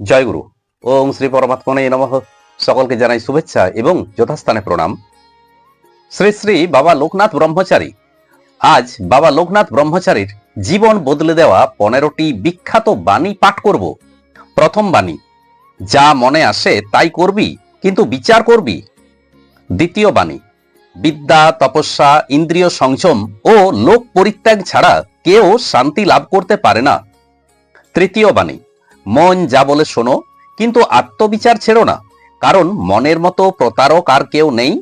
জয়গুরু ওং শ্রী পরমাত্মনে নমঃ। সকলকে জানাই শুভেচ্ছা এবং যথাস্থানে প্রণাম। শ্রী শ্রী বাবা লোকনাথ ব্রহ্মচারী। আজ বাবা লোকনাথ ব্রহ্মচারীর জীবন বদলে দেওয়া পনেরোটি বিখ্যাত বাণী পাঠ করব। প্রথম বাণী, যা মনে আসে তাই করবি, কিন্তু বিচার করবি। দ্বিতীয় বাণী, বিদ্যা, তপস্যা, ইন্দ্রিয় সংযম ও লোক পরিত্যাগ ছাড়া কেউ শান্তি লাভ করতে পারে না। তৃতীয় বাণী মন যা বলে শোনো, কিন্তু আত্মবিচার ছেড়ো না, কারণ মনের মতো প্রতারক আর কেউ নেই।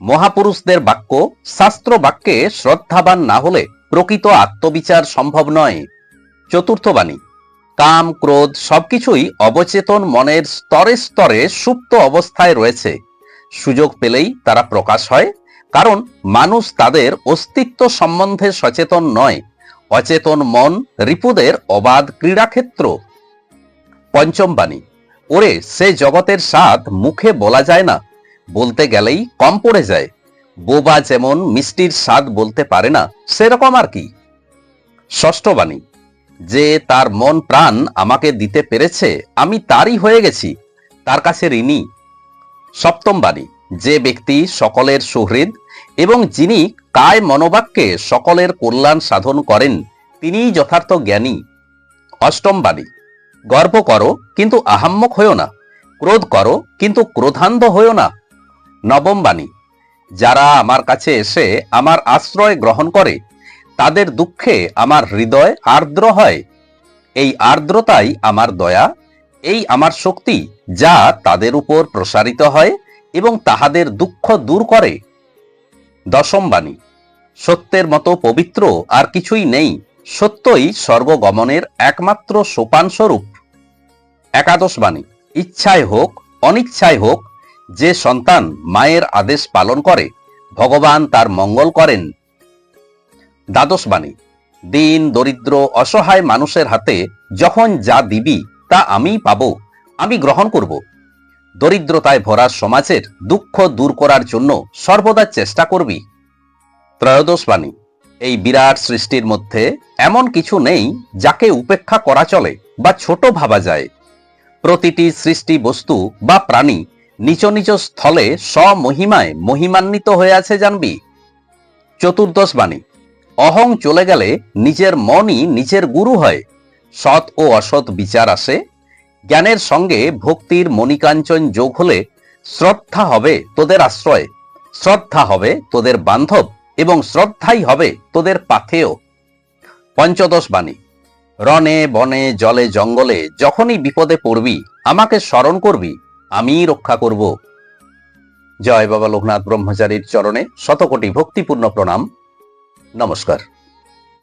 মহাপুরুষদের বাক্য শাস্ত্র বাক্যে শ্রদ্ধাবান না হলে প্রকৃত আত্মবিচার সম্ভব নয়। চতুর্থ বাণী, কাম, ক্রোধ সবকিছুই অবচেতন মনের স্তরে স্তরে সুপ্ত অবস্থায় রয়েছে। সুযোগ পেলেই তারা প্রকাশ হয়, কারণ মানুষ তাদের অস্তিত্ব সম্বন্ধে সচেতন নয়। অচেতন মন রিপুদের অবাধ ক্রীড়াক্ষেত্র পঞ্চম বাণী। ওরে, সে জগতের স্বাদ মুখে বলা যায় না। বলতে গেলেই কম পড়ে যায়। বোবা যেমন মিষ্টির স্বাদ বলতে পারে না, সেরকম আর কি। ষষ্ঠ বাণী, যে তার মন প্রাণ আমাকে দিতে পেরেছে, আমি তারই হয়ে গেছি, তার কাছে ঋণী। সপ্তম বাণী, যে ব্যক্তি সকলের সুহৃদ এবং যিনি কায় মনোবাক্যে সকলের কল্যাণ সাধন করেন, তিনিই যথার্থ জ্ঞানী। অষ্টম বাণী গর্ব করো কিন্তু আহাম্মক হইও না, ক্রোধ করো কিন্তু ক্রোধান্ধ হইও না। নবম বাণী, যারা আমার কাছে এসে আমার আশ্রয় গ্রহণ করে, তাদের দুঃখে আমার হৃদয় আর্দ্র হয়। এই আর্দ্রতাই আমার দয়া, এই আমার শক্তি যা তাদের উপর প্রসারিত হয় এবং তাহাদের দুঃখ দূর করে। দশম বাণী, সত্যের মতো পবিত্র আর কিছুই নেই। সত্যই সর্বগমনের একমাত্র সোপান স্বরূপ একাদশ বাণী, ইচ্ছায় হোক, অনিচ্ছায় হোক, যে সন্তান মায়ের আদেশ পালন করে, ভগবান তার মঙ্গল করেন। দ্বাদশ বাণী, দিন, দরিদ্র, অসহায় মানুষের হাতে যখন যা দিবি তা আমিই পাব, আমি গ্রহণ করব। দরিদ্রতায় ভরা সমাজের দুঃখ দূর করার জন্য সর্বদা চেষ্টা করবি। ত্রয়োদশ বাণী এই বিরাট সৃষ্টির মধ্যে এমন কিছু নেই যাকে উপেক্ষা করা চলে বা ছোট ভাবা যায়। প্রতিটি সৃষ্টি বস্তু বা প্রাণী নিজ নিজ স্থলে স্বমহিমায় মহিমান্বিত হয়ে আছে, জানবি? চতুর্দশ বাণী। অহং চলে গেলে নিজের মনই নিজের গুরু হয়। সৎ ও অসৎ বিচার আসে। জ্ঞানের সঙ্গে ভক্তির মণিকাঞ্চন যোগ হলে শ্রদ্ধা হবে তোদের আশ্রয়, শ্রদ্ধা হবে তোদের বান্ধব। এবং শ্রদ্ধাই হবে তোদের পাথেয়। পঞ্চদশ বাণী। রণে বনে জলে জঙ্গলে যখনই বিপদে পড়বি, আমাকে স্মরণ করবি, আমি রক্ষা করব। জয় বাবা লোকনাথ ব্রহ্মচারীর চরণে শতকোটি ভক্তিপূর্ণ প্রণাম। নমস্কার।